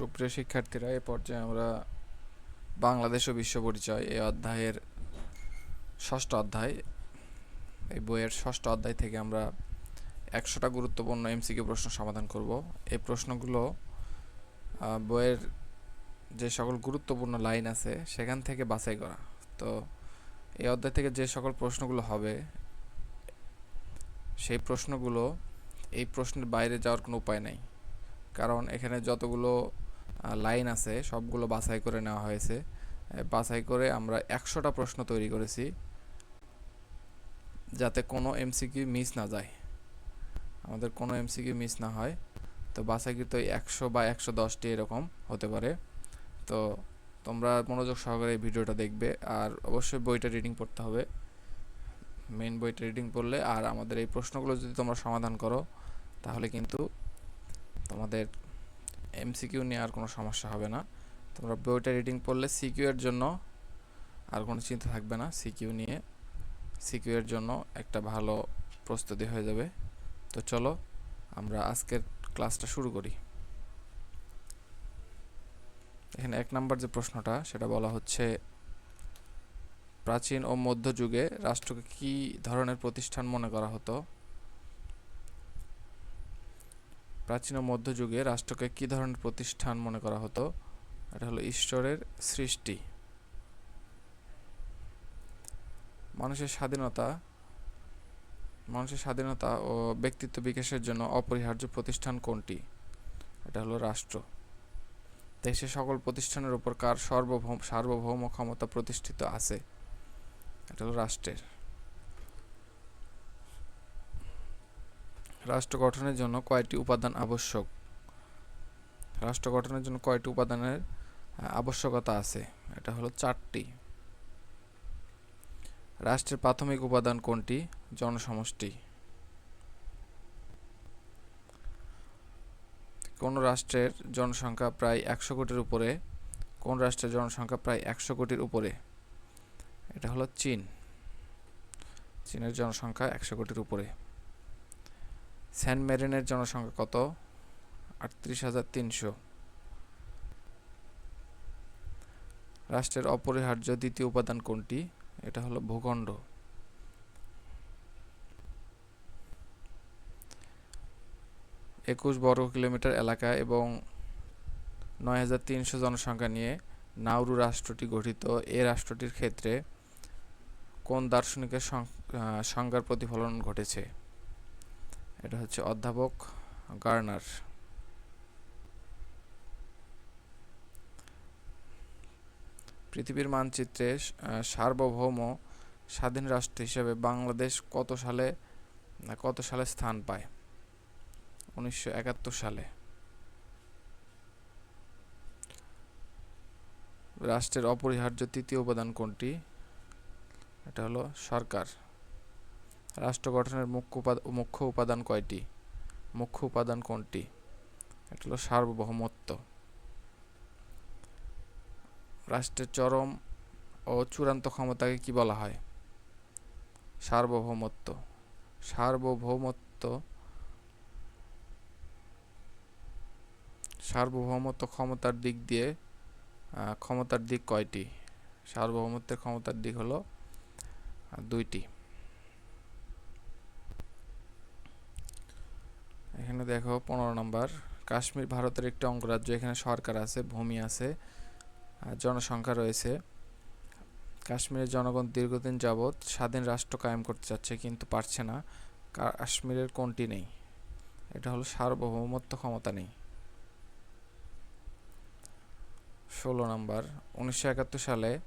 সুপ্রিয় শিক্ষার্থীরা, এ পর্যায়ে আমরা বাংলাদেশ ও বিশ্ব পরিচয় এই অধ্যায়ের ষষ্ঠ অধ্যায়, এই বইয়ের ষষ্ঠ অধ্যায় থেকে আমরা একশোটা গুরুত্বপূর্ণ এমসিকিউ প্রশ্ন সমাধান করব। এই প্রশ্নগুলো বইয়ের যে সকল গুরুত্বপূর্ণ লাইন আছে, সেখান থেকে বাছাই করা। তো এই অধ্যায় থেকে যে সকল প্রশ্নগুলো হবে, সেই প্রশ্নগুলো, এই প্রশ্নের বাইরে যাওয়ার কোনো উপায় নাই। কারণ এখানে যতগুলো লাইন আছে, সবগুলো বাছাই করে নেওয়া হয়েছে। বাছাই করে আমরা একশোটা প্রশ্ন তৈরি করেছি, যাতে কোনো এমসিকিউ মিস না যায়। আমাদের কোনো এমসিকিউ মিস না হয়, তো বাছাইকৃত একশো বা একশো দশটি এরকম হতে পারে। তো তোমরা মনোযোগ সহকারে এই ভিডিওটা দেখবে, আর অবশ্যই বইটা রিডিং পড়তে হবে। মেইন বইটা রিডিং পড়লে, আর আমাদের এই প্রশ্নগুলো যদি তোমরা সমাধান করো, তাহলে কিন্তু তোমাদের এমসিকিউ নিয়ে আর কোনো সমস্যা হবে না। তোমরা বইটা রিডিং পড়লে সিকিউ এর জন্য আর কোনো চিন্তা থাকবে না। সিকিউ নিয়ে, সিকিউ এর জন্য একটা ভালো প্রস্তুতি হয়ে যাবে। তো চলো, আমরা আজকের ক্লাসটা শুরু করি। এখানে এক নাম্বার যে প্রশ্নটা, সেটা বলা হচ্ছে, প্রাচীন ও মধ্যযুগে রাষ্ট্রকে কী ধরনের প্রতিষ্ঠান মনে করা হতো? প্রাচীন ও মধ্যযুগে রাষ্ট্রকে কী ধরনের প্রতিষ্ঠান মনে করা হতো? এটা হলো ঈশ্বরের সৃষ্টি। মানুষের স্বাধীনতা মানুষের স্বাধীনতা ও ব্যক্তিত্ব বিকাশের জন্য অপরিহার্য প্রতিষ্ঠান কোনটি? এটা হলো রাষ্ট্র। দেশের সকল প্রতিষ্ঠানের উপর কার সর্বভৌম, সার্বভৌম ক্ষমতা প্রতিষ্ঠিত আছে? এটা হলো রাষ্ট্রের। রাষ্ট্র গঠনের জন্য কয়টি উপাদান আবশ্যক? রাষ্ট্র গঠনের জন্য কয়টি উপাদানের আবশ্যকতা আছে? এটা হলো চারটি। রাষ্ট্রের প্রাথমিক উপাদান কোনটি? জনসমষ্টি। কোন রাষ্ট্রের জনসংখ্যা প্রায় একশো কোটির উপরে, কোন রাষ্ট্রের জনসংখ্যা প্রায় একশো কোটির উপরে? এটা হলো চীন। চীনের জনসংখ্যা একশো কোটির উপরে। সেন্ট মেরিনের জনসংখ্যা কত? আটত্রিশ হাজার তিনশো। রাষ্ট্রের অপরিহার্য দ্বিতীয় উপাদান কোনটি? এটা হলো ভূখণ্ড। একুশ বর্গ কিলোমিটার এলাকা এবং নয় হাজার তিনশো জনসংখ্যা নিয়ে নাউরু রাষ্ট্রটি গঠিত। এ রাষ্ট্রটির ক্ষেত্রে কোন দার্শনিকের সংজ্ঞার প্রতিফলন ঘটেছে? এটা হচ্ছে অধ্যাপক গার্নার। পৃথিবীর মানচিত্রে সার্বভৌম স্বাধীন রাষ্ট্র হিসেবে বাংলাদেশ কত সালে কত সালে স্থান পায়? উনিশশো একাত্তর সালে। রাষ্ট্রের অপরিহার্য তৃতীয় উপাদান কোনটি? এটা হলো সরকার। রাষ্ট্র গঠনের মুখ্য উপাদান মুখ্য উপাদান কয়টি? মুখ্য উপাদান কোনটি? এটা হলো সার্বভৌমত্ব। রাষ্ট্রের চরম ও চূড়ান্ত ক্ষমতাকে কি বলা হয়? সার্বভৌমত্ব। সার্বভৌমত্ব সার্বভৌমত্ব ক্ষমতার দিক দিয়ে ক্ষমতার দিক কয়টি? সার্বভৌমত্বের ক্ষমতার দিক হলো দুইটি। এখানে দেখো পনেরো নম্বর। কাশ্মীর ভারতের একটি অঙ্গরাজ্য, এখানে সরকার আছে, ভূমি আছে, আর জনসংখ্যা রয়েছে। কাশ্মীরের জনগণ দীর্ঘদিন যাবৎ স্বাধীন রাষ্ট্র কায়েম করতে চাচ্ছে কিন্তু পারছে না। কাশ্মীরের কোনটি নেই? এটা হলো সার্বভৌমত্ব ক্ষমতা নেই। ষোলো নম্বর, উনিশশো একাত্তর সালে,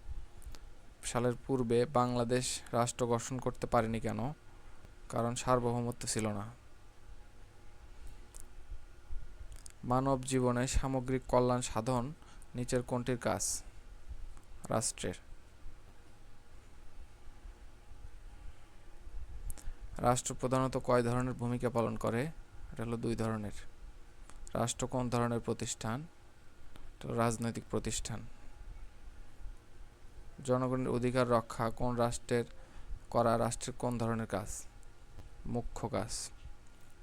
সালের পূর্বে বাংলাদেশ রাষ্ট্র গঠন করতে পারেনি কেন? কারণ সার্বভৌমত্ব ছিল না। মানব জীবনে সামগ্রিক কল্যাণ সাধন নিচের কোনটির কাজ? রাষ্ট্রের। রাষ্ট্র প্রধানত কয় ধরনের ভূমিকা পালন করে? এটা হলো দুই ধরনের। রাষ্ট্র কোন ধরনের প্রতিষ্ঠান? রাজনৈতিক প্রতিষ্ঠান। জনগণের অধিকার রক্ষা কোন রাষ্ট্রের করা, রাষ্ট্রের কোন ধরনের কাজ? মুখ্য কাজ।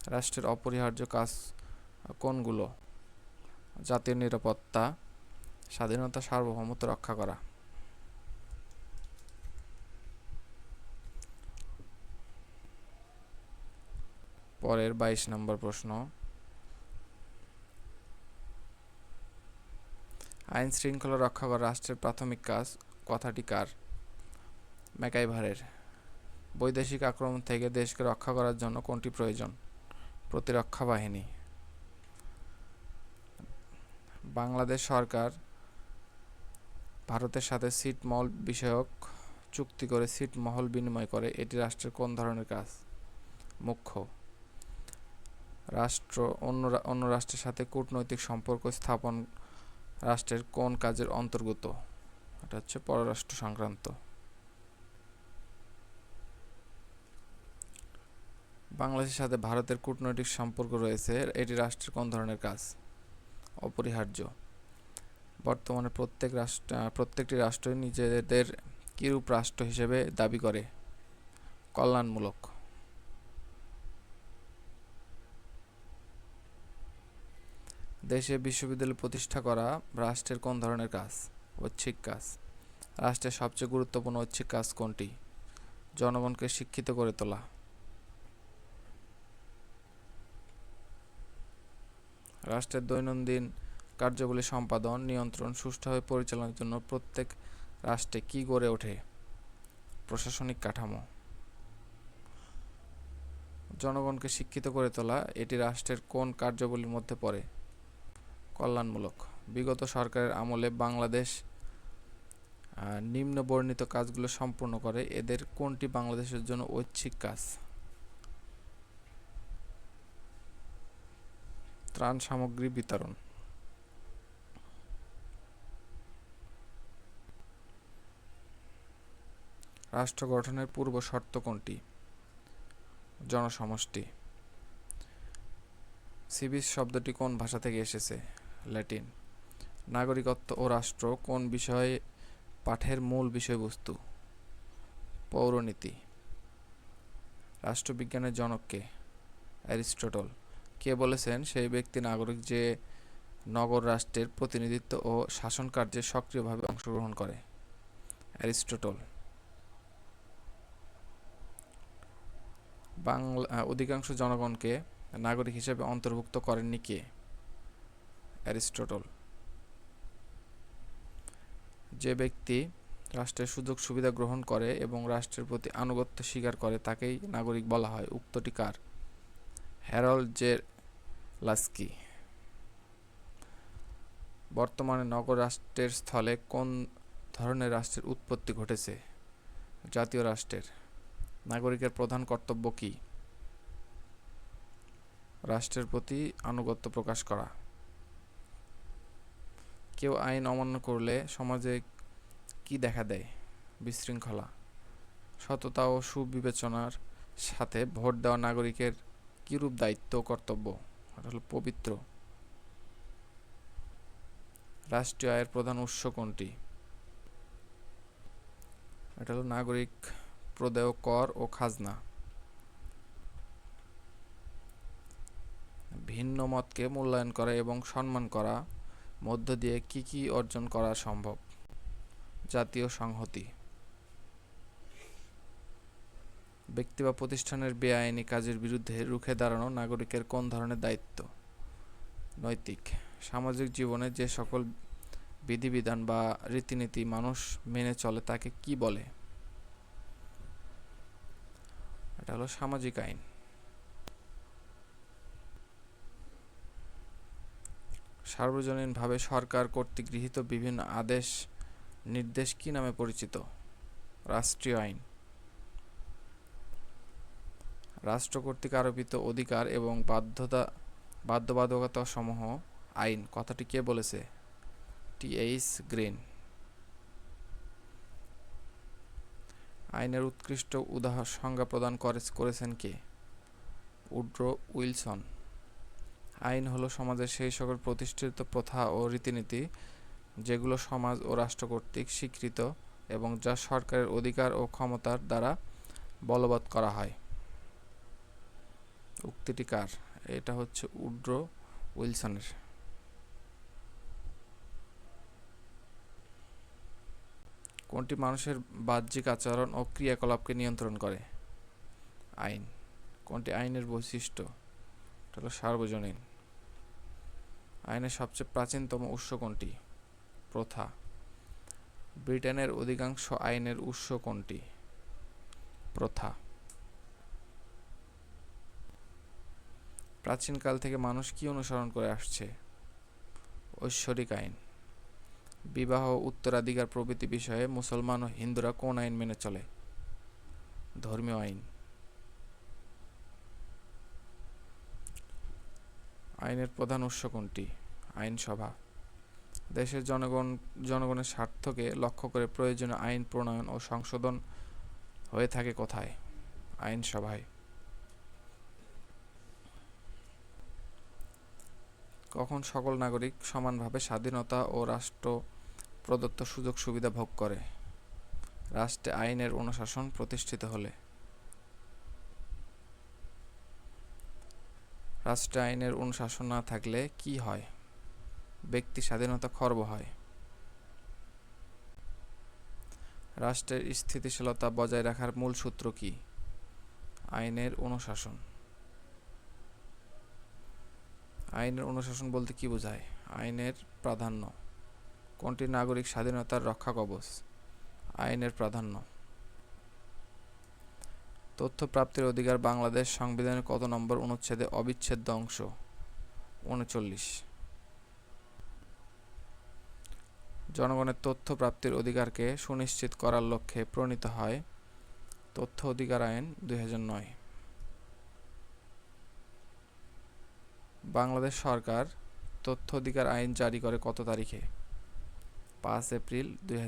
রাষ্ট্রের অপরিহার্য কাজ কোনগুলো জাতীয় নিরাপত্তা, স্বাধীনতা, সার্বভৌমত্ব রক্ষা করা। পরের বাইশ নম্বর প্রশ্ন। আইন শৃঙ্খলা রক্ষা করা রাষ্ট্রের প্রাথমিক কাজ কথাটি কার? ম্যাকাইভারের। বৈদেশিক আক্রমণ থেকে দেশকে রক্ষা করার জন্য কোনটি প্রয়োজন? প্রতিরক্ষা বাহিনী। বাংলাদেশ সরকার ভারতের সাথে ছিটমহল বিষয়ক চুক্তি করে ছিটমহল বিনিময় করে এটি রাষ্ট্রের কোন ধরনের কাজ? মুখ্য। রাষ্ট্র, অন্য অন্য রাষ্ট্রের সাথে কূটনৈতিক সম্পর্ক স্থাপন রাষ্ট্রের কোন কাজের অন্তর্গত? এটা হচ্ছে পররাষ্ট্র সংক্রান্ত। বাংলাদেশের সাথে ভারতের কূটনৈতিক সম্পর্ক রয়েছে, এটি রাষ্ট্রের কোন ধরনের কাজ? অপরিহার্য। বর্তমানে প্রত্যেক রাষ্ট্র, প্রত্যেকটি রাষ্ট্রই নিজেদের কিরূপ রাষ্ট্র হিসেবে দাবি করে? কল্যাণমূলক। দেশে বিশ্ববিদ্যালয় প্রতিষ্ঠা করা রাষ্ট্রের কোন ধরনের কাজ? ঐচ্ছিক কাজ। রাষ্ট্রের সবচেয়ে গুরুত্বপূর্ণ ঐচ্ছিক কাজ কোনটি? জনগণকে শিক্ষিত করে তোলা। রাষ্ট্রের দৈনন্দিন কার্যাবলী সম্পাদন, নিয়ন্ত্রণ সুষ্ঠুভাবে পরিচালনার জন্য প্রত্যেক রাষ্ট্রে কী গড়ে ওঠে? প্রশাসনিক কাঠামো। জনগণকে শিক্ষিত করে তোলা, এটি রাষ্ট্রের কোন কার্যাবলীর মধ্যে পড়ে? কল্যাণমূলক। বিগত সরকারের আমলে বাংলাদেশ নিম্ন বর্ণিত কাজগুলো সম্পূর্ণ করে। এদের কোনটি বাংলাদেশের জন্য ঐচ্ছিক কাজ? ত্রাণ সামগ্রী বিতরণ। রাষ্ট্র গঠনের পূর্ব শর্ত কোনটি? জনসমষ্টি। সিভিস শব্দটি কোন ভাষা থেকে এসেছে? ল্যাটিন। নাগরিকত্ব ও রাষ্ট্র কোন বিষয়ে পাঠের মূল বিষয়বস্তু? পৌরনীতি। রাষ্ট্রবিজ্ঞানের জনককে অ্যারিস্টটল। কে বলেছেন, সেই ব্যক্তি নাগরিক যে নগর রাষ্ট্রের প্রতিনিধিত্ব ও শাসন কার্যে সক্রিয়ভাবে অংশগ্রহণ করে। অ্যারিস্টটল। বাংলা অধিকাংশ জনগণকে নাগরিক হিসেবে অন্তর্ভুক্ত করেননি কে? অ্যারিস্টটল। যে ব্যক্তি রাষ্ট্রের সুযোগ সুবিধা গ্রহণ করে এবং রাষ্ট্রের প্রতি আনুগত্য স্বীকার করে, তাকেই নাগরিক বলা হয়। উক্তটি কার? Harold J Laski. বর্তমানে নগর রাষ্ট্রের স্থলে কোন ধরনের রাষ্ট্রের উৎপত্তি ঘটেছে? জাতীয় রাষ্ট্রের। নাগরিকের প্রধান কর্তব্য কী? রাষ্ট্রের প্রতি আনুগত্য প্রকাশ করা। কেউ আইন অমান্য করলে সমাজে কি দেখা দেয়? বিশৃঙ্খলা। সততা ও সুবিবেচনার সাথে ভোট দেওয়া নাগরিকের কিরূপ দায়িত্ব কর্তব্য? এটা হলো পবিত্র। রাষ্ট্রীয় আয়ের প্রধান উৎস কোনটি? এটা হলো নাগরিক প্রদেয় কর ও খাজনা। ভিন্ন মতকে মূল্যায়ন করা এবং সম্মান করা, মধ্য দিয়ে কি কি অর্জন করা সম্ভব? জাতীয় সংহতি। ব্যক্তি বা প্রতিষ্ঠানের বেআইনি কাজের বিরুদ্ধে রুখে দাঁড়ানো নাগরিকের কোন ধরনের দায়িত্ব? নৈতিক। সামাজিক জীবনে যে সকল বিধিবিধান বা রীতিনীতি মানুষ মেনে চলে, তাকে কি বলে? এটা হলো সামাজিক আইন। সার্বজনীনভাবে সরকার কর্তৃক গৃহীত বিভিন্ন আদেশ, নির্দেশ কি নামে পরিচিত? রাষ্ট্রীয় আইন। রাষ্ট্র কর্তৃক আরোপিত অধিকার এবং বাধ্যতা বাধ্যবাধকতা সমূহ আইন, কথাটি কে বলেছে? T H Green. আইনের উৎকৃষ্ট উদাহরণ সংজ্ঞা প্রদান করেছেন কে? Woodrow Wilson. আইন হলো সমাজের সেই সকল প্রতিষ্ঠিত প্রথা ও রীতিনীতি যেগুলো সমাজ ও রাষ্ট্র কর্তৃক স্বীকৃত এবং যা সরকারের অধিকার ও ক্ষমতার দ্বারা বলবৎ করা হয়। উক্তিটি কার? এটা হচ্ছে উড্রো উইলসনের। কোনটি মানুষের বাহ্যিক আচরণ ও ক্রিয়াকলাপকে নিয়ন্ত্রণ করে? আইন। কোনটি আইনের বৈশিষ্ট্য? এটা হলো সার্বজনীন। আইনের সবচেয়ে প্রাচীনতম উৎস কোনটি? প্রথা। ব্রিটেনের অধিকাংশ আইনের উৎস কোনটি? প্রথা। প্রাচীনকাল থেকে মানুষ কি অনুসরণ করে আসছে? ঐশ্বরিক আইন। বিবাহ উত্তরাধিকার প্রভৃতি বিষয়ে মুসলমান ও হিন্দুরা কোন আইন মেনে চলে? ধর্মীয় আইন। আইনের প্রধান উৎস কোনটি? আইনসভা। দেশের জনগণ, জনগণের স্বার্থকে লক্ষ্য করে প্রয়োজনীয় আইন প্রণয়ন ও সংশোধন হয়ে থাকে কোথায়? আইনসভায়। কখন সকল নাগরিক সমানভাবে স্বাধীনতা ও রাষ্ট্র প্রদত্ত সুযোগ সুবিধা ভোগ করে? রাষ্ট্রে আইনের অনুশাসন প্রতিষ্ঠিত হলে। রাষ্ট্রে আইনের অনুশাসন না থাকলে কি হয়? ব্যক্তি স্বাধীনতা খর্ব হয়। রাষ্ট্রের স্থিতিশীলতা বজায় রাখার মূল সূত্র কি? আইনের অনুশাসন। আইনের অনুশাসন বলতে কি বোঝায়? আইনের প্রাধান্য। কোনটি নাগরিক স্বাধীনতার রক্ষা কবচ? আইনের প্রাধান্য। তথ্য প্রাপ্তির অধিকার বাংলাদেশ সংবিধানের কত নম্বর অনুচ্ছেদে অবিচ্ছেদ্য অংশ? উনচল্লিশ। জনগণের তথ্য প্রাপ্তির অধিকারকে সুনিশ্চিত করার লক্ষ্যে প্রণীত হয় তথ্য অধিকার আইন দুই হাজার নয়। বাংলাদেশ সরকার তথ্য অধিকার আইন জারি করে কত তারিখে? পাঁচ এপ্রিল দুই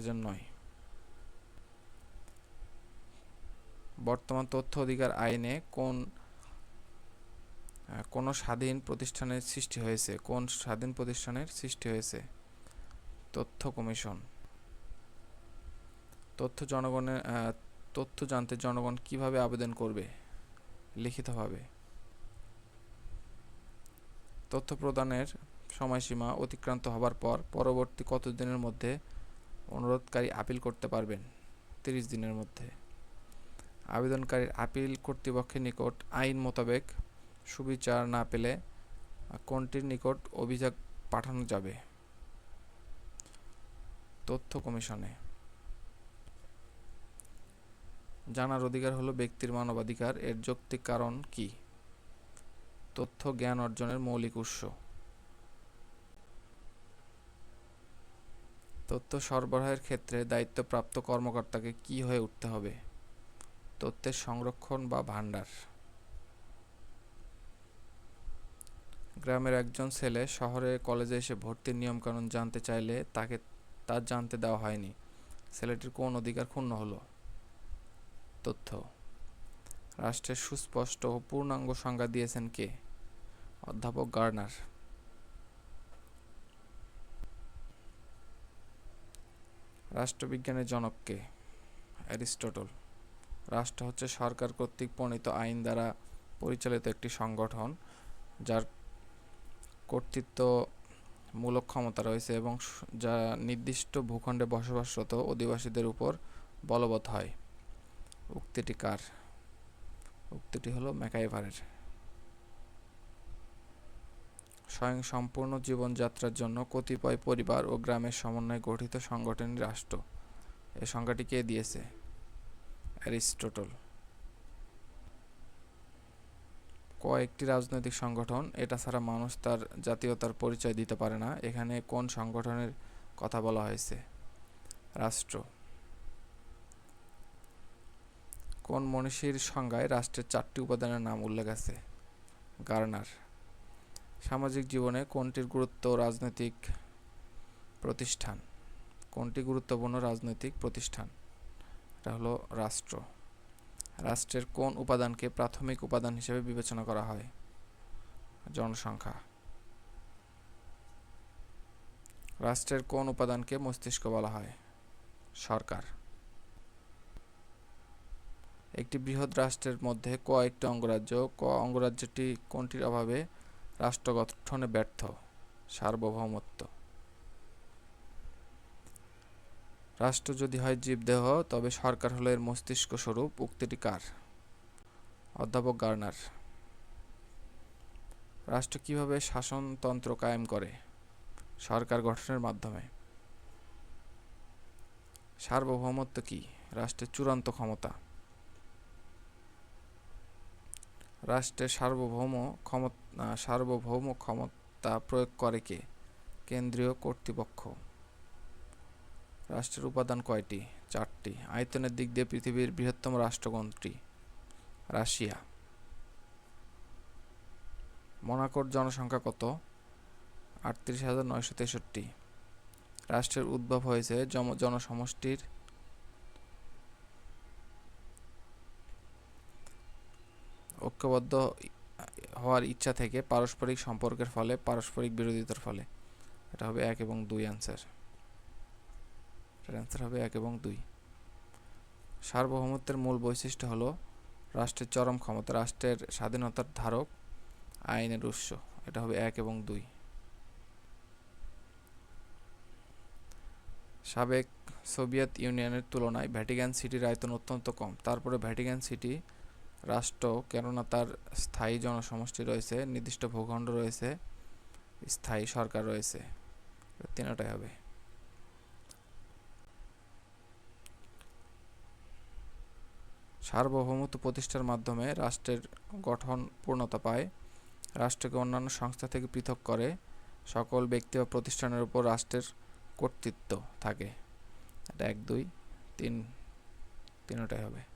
বর্তমান তথ্য অধিকার আইনে কোন কোন স্বাধীন প্রতিষ্ঠানের সৃষ্টি হয়েছে? কোন স্বাধীন প্রতিষ্ঠানের সৃষ্টি হয়েছে? তথ্য কমিশন। তথ্য জনগণের তথ্য জানতে জনগণ কীভাবে আবেদন করবে? লিখিতভাবে। তথ্য প্রদানের সময়সীমা অতিক্রান্ত হবার পর পরবর্তী কত দিনের মধ্যে অনুরোধকারী আপিল করতে পারবেন? তিরিশ দিনের মধ্যে। আবেদনকারীর আপিল কর্তৃপক্ষের নিকট আইন মোতাবেক সুবিচার না পেলে কোনটির নিকট অভিযোগ পাঠানো যাবে? তথ্য কমিশনে। জানার অধিকার হলো ব্যক্তির মানবাধিকার এর যৌক্তিক কারণ কি? তথ্য জ্ঞান অর্জনের মৌলিক উৎস। তথ্য সরবরাহের ক্ষেত্রে দায়িত্বপ্রাপ্ত কর্মকর্তাকে কি হয়ে উঠতে হবে? তথ্যের সংরক্ষণ বা ভাণ্ডার। গ্রামের একজন ছেলে শহরে কলেজে এসে ভর্তির নিয়মকানুন জানতে চাইলে তাকে তার জানতে দেওয়া হয়নি। ছেলেটির কোন অধিকার ক্ষুণ্ণ হলো? তথ্য। রাষ্ট্রের সুস্পষ্ট ও পূর্ণাঙ্গ সংজ্ঞা দিয়েছেন কে? অধ্যাপক গার্নার। রাষ্ট্রবিজ্ঞানের জনককে অ্যারিস্টটল। রাষ্ট্র হচ্ছে সরকার কর্তৃক প্রণীত আইন দ্বারা পরিচালিত একটি সংগঠন, যার কর্তৃত্ব মূলক ক্ষমতা রয়েছে এবং যা নির্দিষ্ট ভূখণ্ডে বসবাসরত অধিবাসীদের উপর বলবৎ হয়। উক্তিটি কার? উক্তিটি হলো ম্যাকাইভারের। স্বয়ং সম্পূর্ণ জীবনযাত্রার জন্য কতিপয় পরিবার ও গ্রামের সমন্বয়ে গঠিত সংগঠনই রাষ্ট্র। এই সংজ্ঞাটি কে দিয়েছে? অ্যারিস্টটল। কয়েকটি রাজনৈতিক সংগঠন, এটা ছাড়া মানুষ তার জাতীয়তার পরিচয় দিতে পারে না। এখানে কোন সংগঠনের কথা বলা হয়েছে? রাষ্ট্র। কোন মনীষীর সংজ্ঞায় রাষ্ট্রের চারটি উপাদানের নাম উল্লেখ আছে? গার্নার। সামাজিক জীবনে কোনটির গুরুত্ব রাজনৈতিক প্রতিষ্ঠান? কোনটি গুরুত্বপূর্ণ রাজনৈতিক প্রতিষ্ঠান? এটা হলো রাষ্ট্র। রাষ্ট্রের কোন উপাদানকে প্রাথমিক উপাদান হিসেবে বিবেচনা করা হয়? জনসংখ্যা। রাষ্ট্রের কোন উপাদানকে মস্তিষ্ক বলা হয়? সরকার। একটি বৃহৎ রাষ্ট্রের মধ্যে ক একটি অঙ্গরাজ্য, ক অঙ্গরাজ্যটি কোনটির অভাবে রাষ্ট্র গঠনে ব্যর্থ, সার্বভৌমত্ব। রাষ্ট্র যদি হয় জীবদেহ, তবে সরকার হলো এর মস্তিষ্ক স্বরূপ। উক্তিটি কার? অধ্যাপক গার্নার। রাষ্ট্র কীভাবে শাসনতন্ত্র কায়েম করে? সরকার গঠনের মাধ্যমে। সার্বভৌমত্ব কি? রাষ্ট্রের চূড়ান্ত ক্ষমতা। রাষ্ট্রের সার্বভৌম ক্ষমতা সার্বভৌম ক্ষমতা প্রয়োগ করে কে? কেন্দ্রীয় কর্তৃপক্ষ। রাষ্ট্রের উপাদান কয়টি? চারটি। আয়তনের দিক দিয়ে পৃথিবীর বৃহত্তম রাষ্ট্র কোনটি? রাশিয়া। মোনাকোর জনসংখ্যা কত? আটত্রিশ হাজার নয়শো তেষট্টি। রাষ্ট্রের উদ্ভব হয়েছে জনসমষ্টির ঐক্যবদ্ধ হওয়ার ইচ্ছা থেকে পারস্পরিক সম্পর্কের ফলে, পারস্পরিক বিরোধিতার ফলে। এটা হবে এক এবং দুই অ্যান্সার অ্যান্সার হবে এক এবং দুই। সার্বভৌমত্বের মূল বৈশিষ্ট্য হলো রাষ্ট্রের চরম ক্ষমতা, রাষ্ট্রের স্বাধীনতার ধারক, আইনের উৎস। এটা হবে এক এবং দুই। সাবেক সোভিয়েত ইউনিয়নের তুলনায় ভ্যাটিকান সিটির আয়তন অত্যন্ত কম। তারপরে ভ্যাটিকান সিটি রাষ্ট্র, কেননা তার স্থায়ী জনসমষ্টি রয়েছে, নির্দিষ্ট ভূখণ্ড রয়েছে, স্থায়ী সরকার রয়েছে। তিনটাই হবে। সার্বভৌমত্ব প্রতিষ্ঠার মাধ্যমে রাষ্ট্রের গঠন পূর্ণতা পায়। রাষ্ট্রকে অন্যান্য সংস্থা থেকে পৃথক করে সকল ব্যক্তি বা প্রতিষ্ঠানের উপর রাষ্ট্রের কর্তৃত্ব থাকে। এটা এক, দুই, তিন, তিনটাই হবে।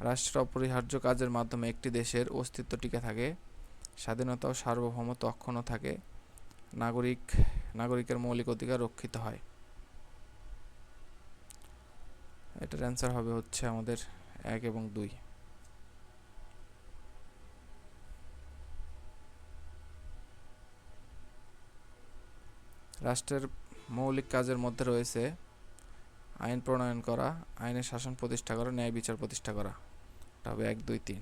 রাষ্ট্র অপরিহার্য কাজের মাধ্যমে একটি দেশের অস্তিত্ব টিকে থাকে, স্বাধীনতা ও সার্বভৌমত্ব অক্ষুণ্ণ থাকে, নাগরিক, নাগরিকের মৌলিক অধিকার রক্ষিত হয়। এটার অ্যান্সার হবে হচ্ছে আমাদের এক এবং দুই। রাষ্ট্রের মৌলিক কাজের মধ্যে রয়েছে আইন প্রণয়ন করা, আইনের শাসন প্রতিষ্ঠা করা, ন্যায় বিচার প্রতিষ্ঠা করা। হবে এক, দুই, তিন।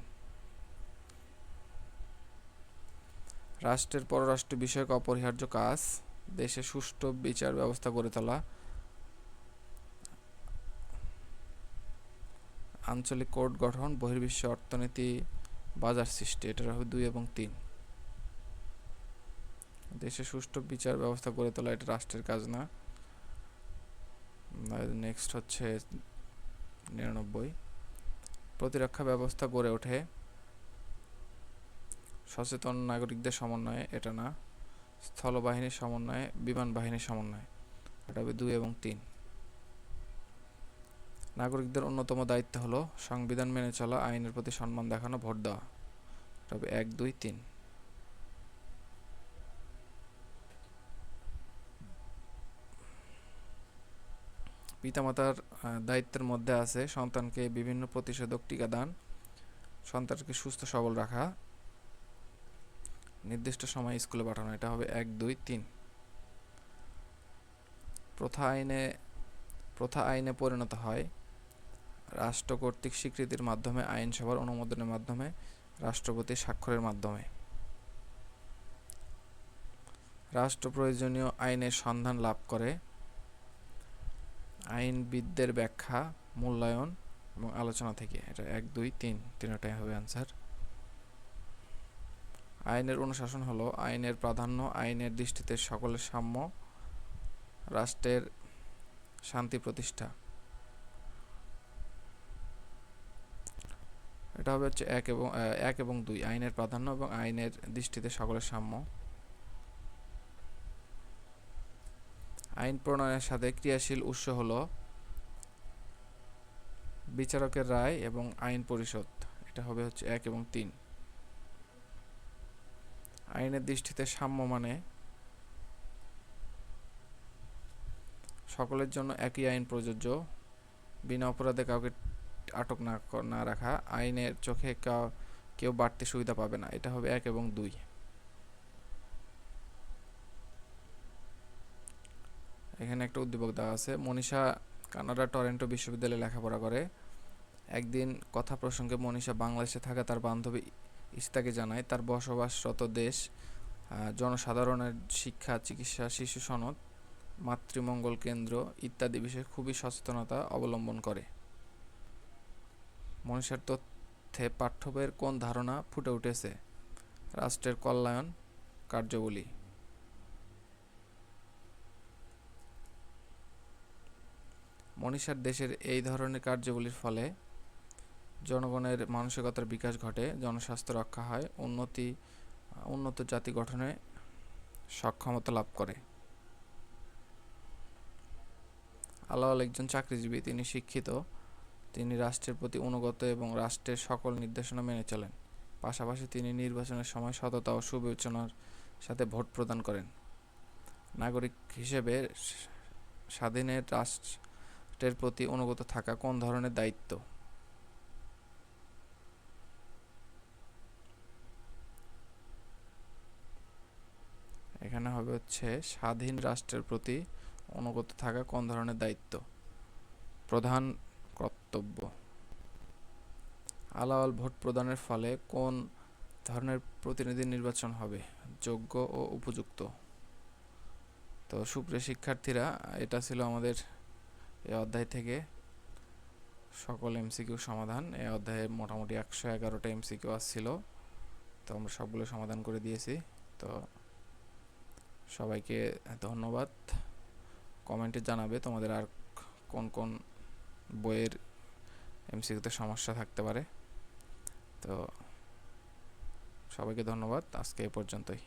রাষ্ট্রের পররাষ্ট্র বিষয়ক অপরিহার্য কাজ, দেশে সুষ্ঠু বিচার ব্যবস্থা গড়ে তোলা, আঞ্চলিক কোর্ট গঠন, বহির্বিশ্ব অর্থনীতি, বাজার সৃষ্টি, এটা হবে দুই এবং তিন। দেশে সুষ্ঠু বিচার ব্যবস্থা গড়ে তোলা, এটা রাষ্ট্রের কাজ না। নেক্সট হচ্ছে নিরানব্বই। প্রতিরক্ষা ব্যবস্থা গড়ে ওঠে। সচেতন নাগরিকদের সমন্বয়ে, এটা না। স্থলবাহিনীর সমন্বয়ে, বিমান বাহিনীর সমন্বয়ে। এটা হবে দুই এবং তিন। নাগরিকদের অন্যতম দায়িত্ব হলো সংবিধান মেনে চলা, আইনের প্রতি সম্মান দেখানো, ভোট দেওয়া। এটা হবে এক, দুই, তিন। পিতামাতার দায়িত্বের মধ্যে আছে সন্তানকে বিভিন্ন প্রতিষেধক টিকা দান সন্তানকে সুস্থ সবল রাখা। নির্দিষ্ট সময় স্কুলে পাঠানো, এটা হবে এক, দুই, তিন। প্রথা আইনে প্রথা আইনে পরিণত হয় রাষ্ট্র কর্তৃক স্বীকৃতির মাধ্যমে, আইনসভার অনুমোদনের মাধ্যমে, রাষ্ট্রপতির স্বাক্ষরের মাধ্যমে। রাষ্ট্র প্রয়োজনীয় আইনের সন্ধান লাভ করে আইনবিদদের ব্যাখ্যা, মূল্যায়ন এবং আলোচনা থেকে। এটা এক, দুই, তিন, তিনটাই হবে অ্যান্সার আইনের অনুশাসন হলো আইনের প্রাধান্য, আইনের দৃষ্টিতে সকলের সাম্য, রাষ্ট্রের শান্তি প্রতিষ্ঠা। এটা হবে হচ্ছে এক এবং এক এবং দুই। আইনের প্রাধান্য এবং আইনের দৃষ্টিতে সকলের সাম্য। আইন প্রণয়নের সাথে ক্রিয়াশীল উৎস হল বিচারকের রায় এবং আইন পরিষদ। এটা হবে হচ্ছে এক এবং তিন। আইনের দৃষ্টিতে সাম্য মানে সকলের জন্য একই আইন প্রযোজ্য, বিনা অপরাধে কাউকে আটক না না রাখা, আইনের চোখে কাউ বাড়তি সুবিধা পাবে না। এটা হবে এক এবং দুই। এখানে একটা উদ্দীপক দেওয়া আছে, মনীষা কানাডা টরেন্টো বিশ্ববিদ্যালয়ে লেখাপড়া করে। একদিন কথা প্রসঙ্গে মনীষা বাংলাদেশে থাকা তার বান্ধবী ইস্তাকে জানায়, তার বসবাসরত দেশ জনসাধারণের শিক্ষা, চিকিৎসা, শিশু সনদ, মাতৃমঙ্গল কেন্দ্র ইত্যাদি বিষয়ে খুবই সচেতনতা অবলম্বন করে। মনীষার তথ্যে পাঠ্যবইয়ের কোন ধারণা ফুটে উঠেছে? রাষ্ট্রের কল্যাণ কার্যাবলী। মনীষার দেশের এই ধরনের কার্যগুলির ফলে জনগণের মানসিকতার বিকাশ ঘটে, জনস্বাস্থ্য রক্ষা হয়, উন্নতি, উন্নত জাতি গঠনে সক্ষমতা লাভ করে। আলাওয়াল একজন চাকরিজীবী, তিনি শিক্ষিত, তিনি রাষ্ট্রের প্রতি অনুগত এবং রাষ্ট্রের সকল নির্দেশনা মেনে চলেন। পাশাপাশি তিনি নির্বাচনের সময় সততা ও সুবিবেচনার সাথে ভোট প্রদান করেন। নাগরিক হিসেবে স্বাধীনের রাষ্ট্রের প্রতি অনুগত থাকা কোন ধরনের দায়িত্ব? এখানে হবে হচ্ছে স্বাধীন রাষ্ট্রের প্রতি অনুগত থাকা কোন ধরনের দায়িত্ব? প্রধান কর্তব্য। আলাওয়াল ভোট প্রদানের ফলে কোন ধরনের প্রতিনিধি নির্বাচন হবে? যোগ্য ও উপযুক্ত। তো সুপ্রিয় শিক্ষার্থীরা, এটা ছিল আমাদের এই অধ্যায় থেকে সকল এমসিকিউ সমাধান। এই অধ্যায়ে মোটামুটি একশো এগারোটা এমসিকিউ আসছিল, তো আমরা সবগুলো সমাধান করে দিয়েছি। তো সবাইকে ধন্যবাদ। কমেন্টে জানাবে তোমাদের আর কোন কোন বইয়ের এমসিকিউতে সমস্যা থাকতে পারে। তো সবাইকে ধন্যবাদ। আজকে এ পর্যন্তই।